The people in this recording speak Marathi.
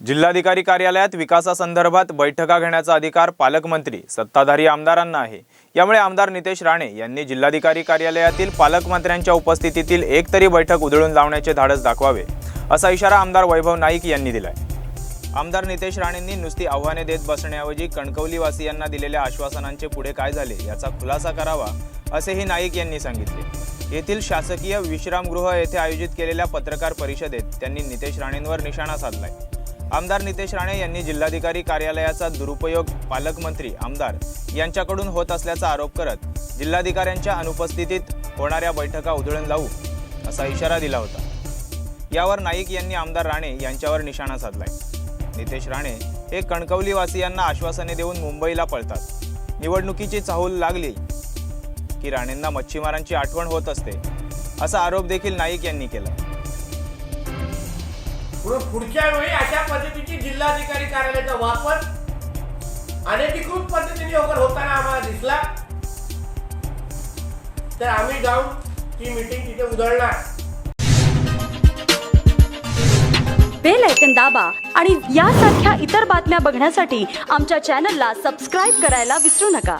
जिल्हाधिकारी कार्यालयात विकासासंदर्भात बैठका घेण्याचा अधिकार पालकमंत्री सत्ताधारी आमदारांना आहे. यामुळे आमदार नितेश राणे यांनी जिल्हाधिकारी कार्यालयातील पालकमंत्र्यांच्या उपस्थितीतील एक तरी बैठक उधळून लावण्याचे धाडस दाखवावे असा इशारा आमदार वैभव नाईक यांनी दिलाय. आमदार नितेश राणेंनी नुसती आव्हाने देत बसण्याऐवजी कणकवलीवासियांना दिलेल्या आश्वासनांचे पुढे काय झाले याचा खुलासा करावा असेही नाईक यांनी सांगितले. येथील शासकीय विश्रामगृह येथे आयोजित केलेल्या पत्रकार परिषदेत त्यांनी नितेश राणेंवर निशाणा साधलाय. आमदार नितेश राणे यांनी जिल्हाधिकारी कार्यालयाचा दुरुपयोग पालकमंत्री आमदार यांच्याकडून होत असल्याचा आरोप करत जिल्हाधिकाऱ्यांच्या अनुपस्थितीत होणाऱ्या बैठका उधळून लावू असा इशारा दिला होता. यावर नाईक यांनी आमदार राणे यांच्यावर निशाणा साधलाय. नितेश राणे हे कणकवलीवासियांना आश्वासने देऊन मुंबईला पळतात. निवडणुकीची चाहूल लागली की राणेंना मच्छीमारांची आठवण होत असते असा आरोप देखील नाईक यांनी केला म्हणून पुढच्या वेळी अशा पद्धतीची जिल्हाधिकारी कार्यालयाचा वापर अनधिकृत पद्धतीने वगैरे होताना आम्हाला दिसला तर आम्ही जाऊन ती मीटिंग तिथे उधळणार. बेल ऐकन दाबा आणि यासारख्या इतर बातम्या बघण्यासाठी आमच्या चॅनलला सबस्क्राईब करायला विसरू नका.